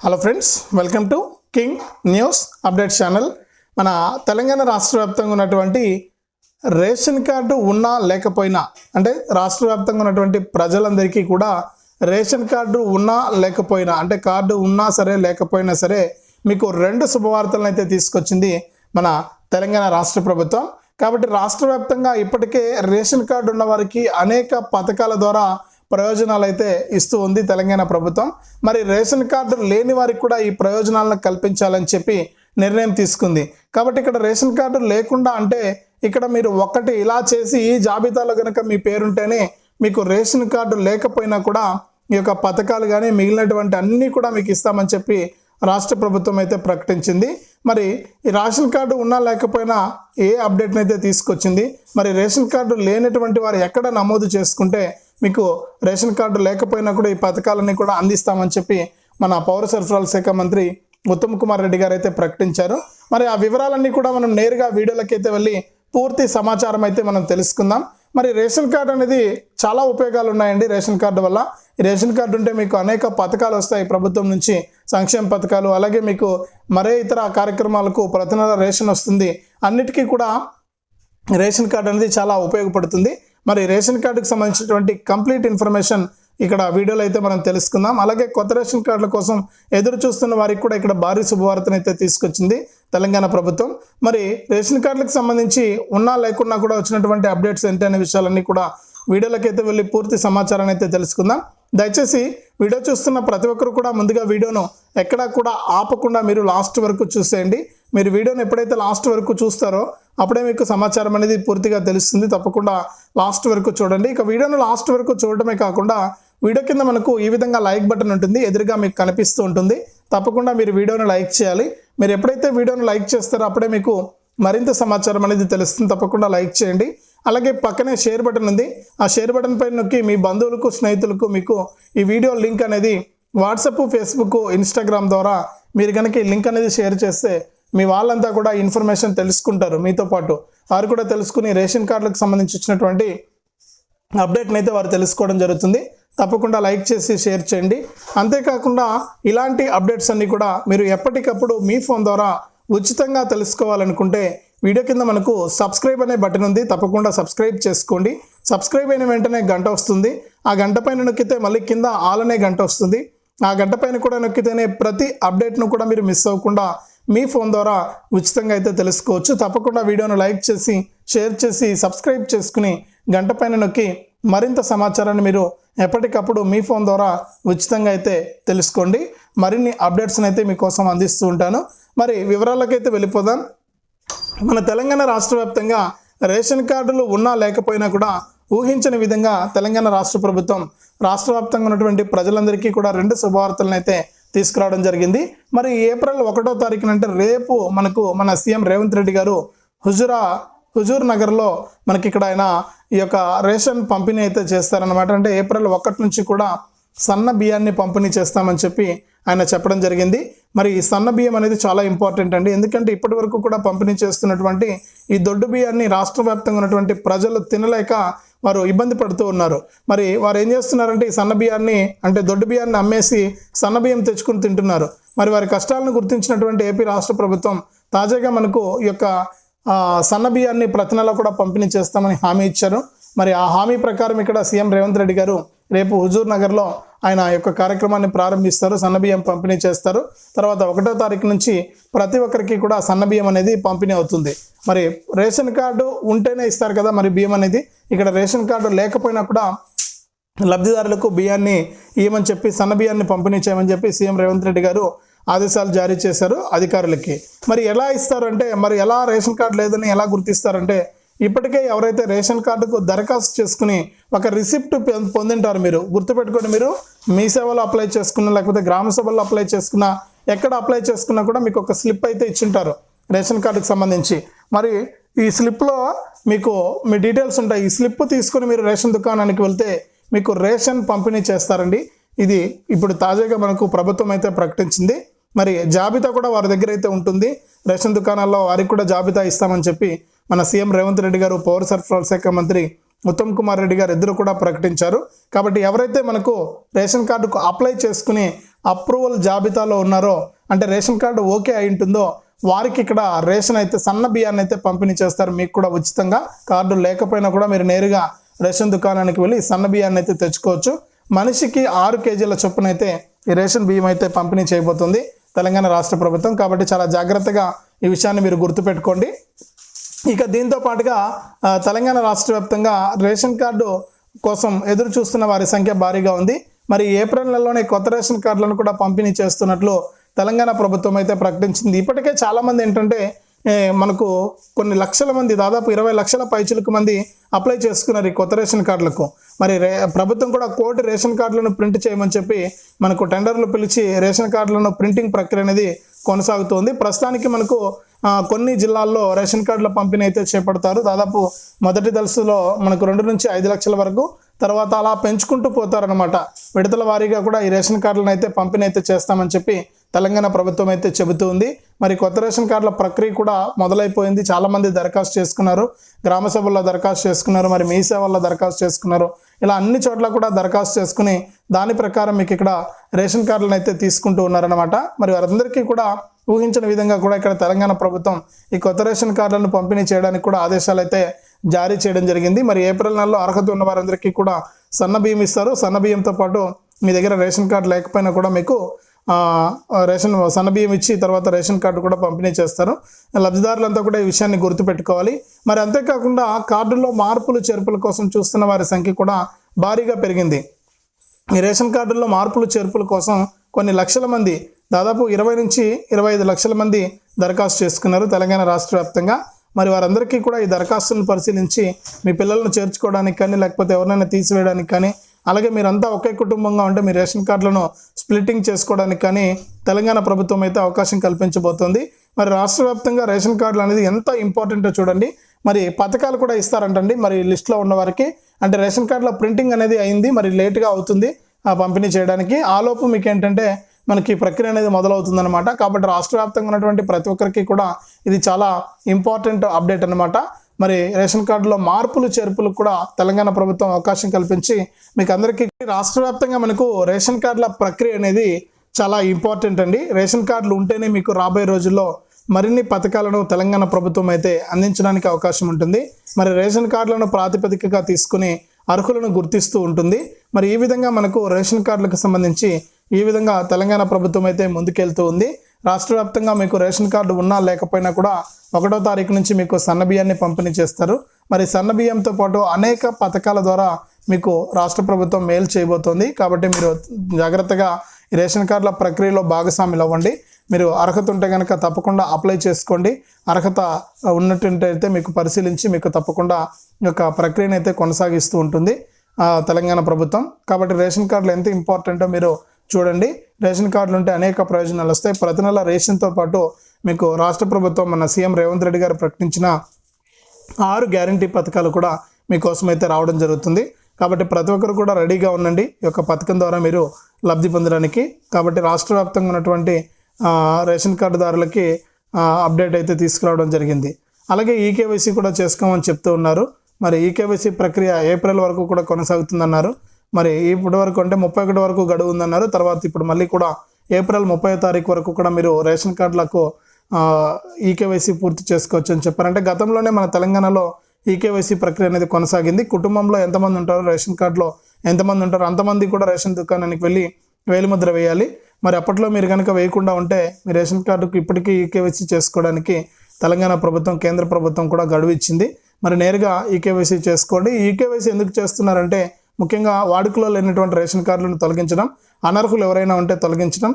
Hello friends welcome to King news update channel మన తెలంగాణ రాష్ట్ర వ్యాప్తంగా ఉన్నటువంటి రేషన్ కార్డు ఉన్నా లేకపోయినా అంటే రాష్ట్ర వ్యాప్తంగా ఉన్నటువంటి ప్రజలందరికీ కూడా రేషన్ కార్డు ఉన్నా లేకపోయినా అంటే కార్డు ఉన్నా సరే లేకపోయినా సరే మీకు రెండు శుభవార్తలను అయితే తీసుకొచ్చింది మన తెలంగాణ రాష్ట్ర ప్రభుత్వం. కాబట్టి రాష్ట్ర వ్యాప్తంగా ఇప్పటికే రేషన్ కార్డు ఉన్న వారికి అనేక పథకాల ద్వారా ప్రయోజనాలు అయితే ఇస్తూ ఉంది తెలంగాణ ప్రభుత్వం. మరి రేషన్ కార్డు లేని వారికి కూడా ఈ ప్రయోజనాలను కల్పించాలని చెప్పి నిర్ణయం తీసుకుంది. కాబట్టి ఇక్కడ రేషన్ కార్డు లేకుండా అంటే ఇక్కడ మీరు ఒక్కటి ఇలా చేసి ఈ జాబితాలో కనుక మీ పేరుంటేనే మీకు రేషన్ కార్డు లేకపోయినా కూడా ఈ యొక్క పథకాలు కానీ మిగిలినటువంటి అన్నీ కూడా మీకు ఇస్తామని చెప్పి రాష్ట్ర ప్రభుత్వం అయితే ప్రకటించింది. మరి ఈ రేషన్ కార్డు ఉన్నా లేకపోయినా ఏ అప్డేట్ని అయితే తీసుకొచ్చింది మరి రేషన్ కార్డు లేనటువంటి వారు ఎక్కడ నమోదు చేసుకుంటే మీకు రేషన్ కార్డు లేకపోయినా కూడా ఈ పథకాలన్నీ కూడా అందిస్తామని చెప్పి మన పౌర సరఫరాల శాఖ మంత్రి ఉత్తమ్ కుమార్ రెడ్డి గారు అయితే ప్రకటించారు. మరి ఆ వివరాలన్నీ కూడా మనం నేరుగా వీడియోలకైతే వెళ్ళి పూర్తి సమాచారం అయితే మనం తెలుసుకుందాం. మరి రేషన్ కార్డు అనేది చాలా ఉపయోగాలు ఉన్నాయండి రేషన్ కార్డు వల్ల. రేషన్ కార్డు ఉంటే మీకు అనేక పథకాలు వస్తాయి ప్రభుత్వం నుంచి. సంక్షేమ పథకాలు అలాగే మీకు మరే ఇతర కార్యక్రమాలకు ప్రతి నెల రేషన్ వస్తుంది. అన్నిటికీ కూడా రేషన్ కార్డు అనేది చాలా ఉపయోగపడుతుంది. మరి రేషన్ కార్డుకు సంబంధించినటువంటి కంప్లీట్ ఇన్ఫర్మేషన్ ఇక్కడ వీడియోలో అయితే మనం తెలుసుకుందాం. అలాగే కొత్త రేషన్ కార్డుల కోసం ఎదురు చూస్తున్న వారికి కూడా ఇక్కడ భారీ శుభవార్తను అయితే తీసుకొచ్చింది తెలంగాణ ప్రభుత్వం. మరి రేషన్ కార్డులకు సంబంధించి ఉన్నా లేకున్నా కూడా వచ్చినటువంటి అప్డేట్స్ ఏంటి అనే విషయాలన్నీ కూడా వీడియోలకైతే వెళ్ళి పూర్తి సమాచారాన్ని అయితే తెలుసుకుందాం. దయచేసి వీడియో చూస్తున్న ప్రతి ఒక్కరు కూడా ముందుగా వీడియోను ఎక్కడా కూడా ఆపకుండా మీరు లాస్ట్ వరకు చూసేయండి. మీరు వీడియోని ఎప్పుడైతే లాస్ట్ వరకు చూస్తారో అప్పుడే మీకు సమాచారం అనేది పూర్తిగా తెలుస్తుంది. తప్పకుండా లాస్ట్ వరకు చూడండి. ఇక వీడియోను లాస్ట్ వరకు చూడటమే కాకుండా వీడియో కింద మనకు ఈ విధంగా లైక్ బటన్ ఉంటుంది. ఎదురుగా మీకు కనిపిస్తూ ఉంటుంది. తప్పకుండా మీరు వీడియోను లైక్ చేయాలి. మీరు ఎప్పుడైతే వీడియోను లైక్ చేస్తారో అప్పుడే మీకు మరింత సమాచారం అనేది తెలుస్తుంది. తప్పకుండా లైక్ చేయండి. అలాగే పక్కనే షేర్ బటన్ ఉంది. ఆ షేర్ బటన్ పైన నొక్కి మీ బంధువులకు స్నేహితులకు మీకు ఈ వీడియో లింక్ అనేది వాట్సప్ ఫేస్బుక్ ఇన్స్టాగ్రామ్ ద్వారా మీరు కనుక ఈ లింక్ అనేది షేర్ చేస్తే మీ వాళ్ళంతా కూడా ఇన్ఫర్మేషన్ తెలుసుకుంటారు మీతో పాటు. వారు కూడా తెలుసుకుని రేషన్ కార్డులకు సంబంధించి వచ్చినటువంటి అప్డేట్ని అయితే వారు తెలుసుకోవడం జరుగుతుంది. తప్పకుండా లైక్ చేసి షేర్ చేయండి. అంతేకాకుండా ఇలాంటి అప్డేట్స్ అన్నీ కూడా మీరు ఎప్పటికప్పుడు మీ ఫోన్ ద్వారా ఉచితంగా తెలుసుకోవాలనుకుంటే వీడియో కింద మనకు సబ్స్క్రైబ్ అనే బటన్ ఉంది. తప్పకుండా సబ్స్క్రైబ్ చేసుకోండి. సబ్స్క్రైబ్ అయిన వెంటనే గంట వస్తుంది. ఆ గంట పైన నొక్కితే మళ్ళీ కింద ఆల్ అనే గంట వస్తుంది. ఆ గంట పైన కూడా నొక్కితేనే ప్రతి అప్డేట్ను కూడా మీరు మిస్ అవ్వకుండా మీ ఫోన్ ద్వారా ఉచితంగా అయితే తెలుసుకోవచ్చు. తప్పకుండా వీడియోను లైక్ చేసి షేర్ చేసి సబ్స్క్రైబ్ చేసుకుని గంట పైన నొక్కి మరింత సమాచారాన్ని మీరు ఎప్పటికప్పుడు మీ ఫోన్ ద్వారా ఉచితంగా అయితే తెలుసుకోండి. మరిన్ని అప్డేట్స్ని అయితే మీకోసం అందిస్తూ ఉంటాను. మరి వివరాలకైతే వెళ్ళిపోదాం. మన తెలంగాణ రాష్ట్ర వ్యాప్తంగా రేషన్ కార్డులు ఉన్నా లేకపోయినా కూడా ఊహించని విధంగా తెలంగాణ రాష్ట్ర ప్రభుత్వం రాష్ట్ర వ్యాప్తంగా ఉన్నటువంటి ప్రజలందరికీ కూడా రెండు శుభవార్తలను అయితే తీసుకురావడం జరిగింది. మరి ఏప్రిల్ ఒకటో తారీఖున అంటే రేపు మనకు మన సీఎం రేవంత్ రెడ్డి గారు హుజురా హుజూర్ నగర్లో మనకి ఇక్కడ ఆయన ఈ యొక్క రేషన్ పంపిణీ అయితే చేస్తారనమాట అంటే ఏప్రిల్ ఒకటి నుంచి కూడా సన్న బియ్యాన్ని పంపిణీ చేస్తామని చెప్పి ఆయన చెప్పడం జరిగింది. మరి ఈ సన్న బియ్యం అనేది చాలా ఇంపార్టెంట్ అండి. ఎందుకంటే ఇప్పటి వరకు కూడా పంపిణీ చేస్తున్నటువంటి ఈ దొడ్డు బియ్యాన్ని రాష్ట్ర వ్యాప్తంగా ఉన్నటువంటి ప్రజలు తినలేక వారు ఇబ్బంది పడుతూ ఉన్నారు. మరి వారు ఏం చేస్తున్నారంటే ఈ సన్న బియ్యాన్ని అంటే దొడ్డు బియ్యాన్ని అమ్మేసి సన్న బియ్యం తెచ్చుకుని తింటున్నారు. మరి వారి కష్టాలను గుర్తించినటువంటి ఏపీ రాష్ట్ర ప్రభుత్వం తాజాగా మనకు ఈ యొక్క సన్న బియ్యాన్ని ప్రతి నెల కూడా పంపిణీ చేస్తామని హామీ ఇచ్చారు. మరి ఆ హామీ ప్రకారం ఇక్కడ సీఎం రేవంత్ రెడ్డి గారు రేపు హుజూర్ నగర్లో ఆయన యొక్క కార్యక్రమాన్ని ప్రారంభిస్తారు సన్నబియ్యం పంపిణీ చేస్తారు. తర్వాత ఒకటో తారీఖు నుంచి ప్రతి ఒక్కరికి కూడా సన్నబియ్యం అనేది పంపిణీ అవుతుంది. మరి రేషన్ కార్డు ఉంటేనే ఇస్తారు కదా మరి బియ్యం అనేది. ఇక్కడ రేషన్ కార్డు లేకపోయినా కూడా లబ్ధిదారులకు బియ్యాన్ని ఇవ్వమని చెప్పి సన్న బియ్యాన్ని పంపిణీ చేయమని చెప్పి సీఎం రేవంత్ రెడ్డి గారు ఆదేశాలు జారీ చేశారు అధికారులకి. మరి ఎలా ఇస్తారంటే మరి ఎలా రేషన్ కార్డు లేదని ఎలా గుర్తిస్తారంటే ఇప్పటికే ఎవరైతే రేషన్ కార్డుకు దరఖాస్తు చేసుకుని ఒక రిసిప్ట్ పొ- పొందింటారు మీరు గుర్తుపెట్టుకోండి మీరు మీ సేవలో అప్లై చేసుకున్నా లేకపోతే గ్రామ సభలో అప్లై చేసుకున్నా ఎక్కడ అప్లై చేసుకున్నా కూడా మీకు ఒక స్లిప్ అయితే ఇచ్చింటారు రేషన్ కార్డుకు సంబంధించి. మరి ఈ స్లిప్లో మీకు మీ డీటెయిల్స్ ఉంటాయి. ఈ స్లిప్ తీసుకొని మీరు రేషన్ దుకాణానికి వెళ్తే మీకు రేషన్ పంపిణీ చేస్తారండి. ఇది ఇప్పుడు తాజాగా మనకు ప్రభుత్వం అయితే ప్రకటించింది. మరి జాబితా కూడా వారి దగ్గర అయితే ఉంటుంది. రేషన్ దుకాణాల్లో వారికి కూడా జాబితా ఇస్తామని చెప్పి మన సీఎం రేవంత్ రెడ్డి గారు పౌర సరఫరాల శాఖ మంత్రి ఉత్తమ్ కుమార్ రెడ్డి గారు ఇద్దరు కూడా ప్రకటించారు. కాబట్టి ఎవరైతే మనకు రేషన్ కార్డుకు అప్లై చేసుకుని అప్రూవల్ జాబితాలో ఉన్నారో అంటే రేషన్ కార్డు ఓకే అయి ఉంటుందో వారికి ఇక్కడ రేషన్ అయితే సన్న బియ్యాన్ని అయితే పంపిణీ చేస్తారు. మీకు కూడా ఉచితంగా కార్డు లేకపోయినా కూడా మీరు నేరుగా రేషన్ దుకాణానికి వెళ్ళి సన్న బియ్యాన్ని అయితే తెచ్చుకోవచ్చు. మనిషికి ఆరు కేజీల చొప్పున అయితే ఈ రేషన్ బియ్యం అయితే పంపిణీ చేయబోతుంది తెలంగాణ రాష్ట్ర ప్రభుత్వం. కాబట్టి చాలా జాగ్రత్తగా ఈ విషయాన్ని మీరు గుర్తుపెట్టుకోండి. ఇక దీంతో పాటుగా తెలంగాణ రాష్ట్ర వ్యాప్తంగా రేషన్ కార్డు కోసం ఎదురు చూస్తున్న వారి సంఖ్య భారీగా ఉంది. మరి ఏప్రిల్ నెలలోనే కొత్త రేషన్ కార్డులను కూడా పంపిణీ చేస్తున్నట్లు తెలంగాణ ప్రభుత్వం అయితే ప్రకటించింది. ఇప్పటికే చాలామంది ఏంటంటే మనకు కొన్ని లక్షల మంది దాదాపు ఇరవై లక్షల పైచులకు మంది అప్లై చేసుకున్నారు ఈ కొత్త రేషన్ కార్డులకు. మరి రే ప్రభుత్వం కూడా కోటి రేషన్ కార్డులను ప్రింట్ చేయమని చెప్పి మనకు టెండర్లు పిలిచి రేషన్ కార్డులను ప్రింటింగ్ ప్రక్రియ అనేది కొనసాగుతోంది. ప్రస్తుతానికి మనకు కొన్ని జిల్లాల్లో రేషన్ కార్డుల పంపిణీ అయితే చేపడతారు. దాదాపు మొదటి దశలో మనకు రెండు నుంచి ఐదు లక్షల వరకు తర్వాత అలా పెంచుకుంటూ పోతారనమాట విడతల వారీగా కూడా ఈ రేషన్ కార్డులను అయితే పంపిణీ అయితే చేస్తామని చెప్పి తెలంగాణ ప్రభుత్వం అయితే చెబుతూ ఉంది మరి కొత్త రేషన్ కార్డుల ప్రక్రియ కూడా మొదలైపోయింది. చాలామంది దరఖాస్తు చేసుకున్నారు. గ్రామ సభల్లో దరఖాస్తు చేసుకున్నారు. మరి మీ సేవల్లో దరఖాస్తు చేసుకున్నారు. ఇలా అన్ని చోట్ల కూడా దరఖాస్తు చేసుకుని దాని ప్రకారం మీకు ఇక్కడ రేషన్ కార్డులను అయితే తీసుకుంటూ ఉన్నారనమాట మరి వారందరికీ కూడా ఊహించిన విధంగా కూడా ఇక్కడ తెలంగాణ ప్రభుత్వం ఈ కొత్త రేషన్ కార్డులను పంపిణీ చేయడానికి కూడా ఆదేశాలు అయితే జారీ చేయడం జరిగింది. మరి ఏప్రిల్ నెలలో అర్హత ఉన్న వారందరికీ కూడా సన్న బియ్యం ఇస్తారు. సన్న బియ్యంతో పాటు మీ దగ్గర రేషన్ కార్డు లేకపోయినా కూడా మీకు రేషన్ సన్న బియ్యం ఇచ్చి తర్వాత రేషన్ కార్డు కూడా పంపిణీ చేస్తారు. లబ్ధిదారులంతా కూడా ఈ విషయాన్ని గుర్తుపెట్టుకోవాలి. మరి అంతేకాకుండా కార్డుల్లో మార్పులు చేర్పుల కోసం చూస్తున్న వారి సంఖ్య కూడా భారీగా పెరిగింది. ఈ రేషన్ కార్డుల్లో మార్పులు చేర్పుల కోసం కొన్ని లక్షల మంది దాదాపు ఇరవై నుంచి ఇరవై ఐదు లక్షల మంది దరఖాస్తు చేసుకున్నారు తెలంగాణ రాష్ట్ర వ్యాప్తంగా. మరి వారందరికీ కూడా ఈ దరఖాస్తులను పరిశీలించి మీ పిల్లలను చేర్చుకోవడానికి కానీ లేకపోతే ఎవరినైనా తీసివేయడానికి కానీ అలాగే మీరంతా ఒకే కుటుంబంగా ఉంటే మీ రేషన్ కార్డులను స్ప్లిట్టింగ్ చేసుకోవడానికి కానీ తెలంగాణ ప్రభుత్వం అయితే అవకాశం కల్పించబోతోంది. మరి రాష్ట్ర వ్యాప్తంగా రేషన్ కార్డులు అనేది ఎంత ఇంపార్టెంటో చూడండి. మరి పథకాలు కూడా ఇస్తారంటండి. మరి లిస్ట్లో ఉన్న వారికి అంటే రేషన్ కార్డులో ప్రింటింగ్ అనేది అయింది మరి లేట్గా అవుతుంది ఆ పంపిణీ చేయడానికి. ఆలోపు మీకు ఏంటంటే మనకి ఈ ప్రక్రియ అనేది మొదలవుతుందన్నమాట. కాబట్టి రాష్ట్ర వ్యాప్తంగా ఉన్నటువంటి ప్రతి ఒక్కరికి కూడా ఇది చాలా ఇంపార్టెంట్ అప్డేట్ అనమాట మరి రేషన్ కార్డులో మార్పులు చేర్పులకు కూడా తెలంగాణ ప్రభుత్వం అవకాశం కల్పించి మీకు అందరికీ రాష్ట్ర వ్యాప్తంగా మనకు రేషన్ కార్డుల ప్రక్రియ అనేది చాలా ఇంపార్టెంట్ అండి. రేషన్ కార్డులు ఉంటేనే మీకు రాబోయే రోజుల్లో మరిన్ని పథకాలను తెలంగాణ ప్రభుత్వం అయితే అందించడానికి అవకాశం ఉంటుంది. మరి రేషన్ కార్డులను ప్రాతిపదికగా తీసుకుని అర్హులను గుర్తిస్తూ ఉంటుంది. మరి ఈ విధంగా మనకు రేషన్ కార్డులకు సంబంధించి ఈ విధంగా తెలంగాణ ప్రభుత్వం అయితే ముందుకెళ్తూ ఉంది. రాష్ట్ర వ్యాప్తంగా మీకు రేషన్ కార్డు ఉన్నా లేకపోయినా కూడా ఒకటో తారీఖు నుంచి మీకు సన్న బియ్యాన్ని పంపిణీ చేస్తారు. మరి సన్న బియ్యంతో పాటు అనేక పథకాల ద్వారా మీకు రాష్ట్ర ప్రభుత్వం మేలు చేయబోతోంది. కాబట్టి మీరు జాగ్రత్తగా ఈ రేషన్ కార్డుల ప్రక్రియలో భాగస్వాములు అవ్వండి. మీరు అర్హత ఉంటే కనుక తప్పకుండా అప్లై చేసుకోండి. అర్హత ఉన్నట్టయితే మీకు పరిశీలించి మీకు తప్పకుండా యొక్క ప్రక్రియను అయితే కొనసాగిస్తూ ఉంటుంది తెలంగాణ ప్రభుత్వం. కాబట్టి రేషన్ కార్డులు ఎంత ఇంపార్టెంటో మీరు చూడండి. రేషన్ కార్డులు ఉంటే అనేక ప్రయోజనాలు వస్తాయి. ప్రతి నెల రేషన్తో పాటు మీకు రాష్ట్ర ప్రభుత్వం మన సీఎం రేవంత్ రెడ్డి గారు ప్రకటించిన ఆరు గ్యారంటీ పథకాలు కూడా మీకోసం అయితే రావడం జరుగుతుంది. కాబట్టి ప్రతి ఒక్కరు కూడా రెడీగా ఉండండి. ఈ యొక్క పథకం ద్వారా మీరు లబ్ధి పొందడానికి. కాబట్టి రాష్ట్ర వ్యాప్తంగా ఉన్నటువంటి రేషన్ కార్డుదారులకి అప్డేట్ అయితే తీసుకురావడం జరిగింది. అలాగే ఈకేవైసీ కూడా చేసుకోమని చెప్తూ ఉన్నారు. మరి ఈకేవైసీ ప్రక్రియ ఏప్రిల్ వరకు కూడా కొనసాగుతుందన్నారు. మరి ఇప్పటి వరకు అంటే ముప్పై ఒకటి వరకు గడువు ఉందన్నారు. తర్వాత ఇప్పుడు మళ్ళీ కూడా ఏప్రిల్ ముప్పై తారీఖు వరకు కూడా మీరు రేషన్ కార్డులకు ఈకేవైసీ పూర్తి చేసుకోవచ్చు అని చెప్పారంటే గతంలోనే మన తెలంగాణలో ఈకేవైసీ ప్రక్రియ అనేది కొనసాగింది. కుటుంబంలో ఎంతమంది ఉంటారో రేషన్ కార్డులో ఎంతమంది ఉంటారో అంతమంది కూడా రేషన్ దుకాణానికి వెళ్ళి వేలిముద్ర వేయాలి. మరి అప్పట్లో మీరు కనుక వేయకుండా ఉంటే మీ రేషన్ కార్డుకు ఇప్పటికీ ఈకేవైసీ చేసుకోవడానికి తెలంగాణ ప్రభుత్వం కేంద్ర ప్రభుత్వం కూడా గడువు ఇచ్చింది. మరి నేరుగా ఈకేవైసీ చేసుకోండి. ఈకేవైసీ ఎందుకు చేస్తున్నారంటే ముఖ్యంగా వాడుకలో లేనటువంటి రేషన్ కార్డులను తొలగించడం అనర్హులు ఎవరైనా ఉంటే తొలగించడం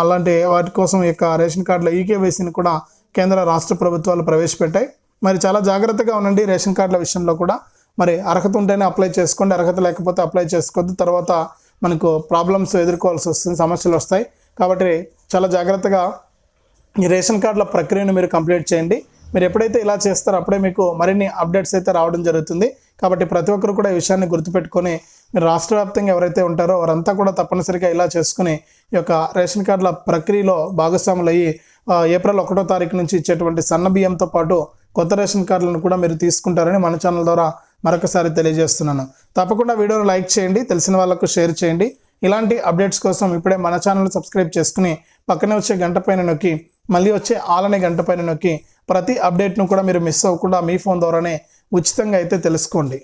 అలాంటి వాటి కోసం యొక్క రేషన్ కార్డుల ఈకేవైసీని కూడా కేంద్ర రాష్ట్ర ప్రభుత్వాలు ప్రవేశపెట్టాయి. మరి చాలా జాగ్రత్తగా ఉండండి రేషన్ కార్డుల విషయంలో కూడా. మరి అర్హత ఉంటేనే అప్లై చేసుకోండి అర్హత లేకపోతే అప్లై చేసుకోవద్దు. తర్వాత మనకు ప్రాబ్లమ్స్ ఎదుర్కోవాల్సి వస్తుంది సమస్యలు వస్తాయి. కాబట్టి చాలా జాగ్రత్తగా ఈ రేషన్ కార్డుల ప్రక్రియను మీరు కంప్లీట్ చేయండి. మీరు ఎప్పుడైతే ఇలా చేస్తారో అప్పుడే మీకు మరిన్ని అప్డేట్స్ అయితే రావడం జరుగుతుంది. కాబట్టి ప్రతి ఒక్కరు కూడా ఈ విషయాన్ని గుర్తుపెట్టుకొని మీరు రాష్ట్ర వ్యాప్తంగా ఎవరైతే ఉంటారో వారంతా కూడా తప్పనిసరిగా ఇలా చేసుకుని ఈ యొక్క రేషన్ కార్డుల ప్రక్రియలో భాగస్వాములు అయ్యి ఏప్రిల్ ఒకటో తారీఖు నుంచి ఇచ్చేటువంటి సన్న బియ్యంతో పాటు కొత్త రేషన్ కార్డులను కూడా మీరు తీసుకుంటారని మన ఛానల్ ద్వారా మరొకసారి తెలియజేస్తున్నాను. తప్పకుండా వీడియోను లైక్ చేయండి తెలిసిన వాళ్ళకు షేర్ చేయండి. ఇలాంటి అప్డేట్స్ కోసం ఇప్పుడే మన ఛానల్ సబ్స్క్రైబ్ చేసుకుని పక్కనే వచ్చే గంట పైన నొక్కి మళ్ళీ వచ్చే ఆలనే గంట పైన నొక్కి ప్రతి అప్డేట్ను కూడా మీరు మిస్ అవ్వకుండా మీ ఫోన్ ద్వారానే ఉచితంగా అయితే తెలుసుకోండి.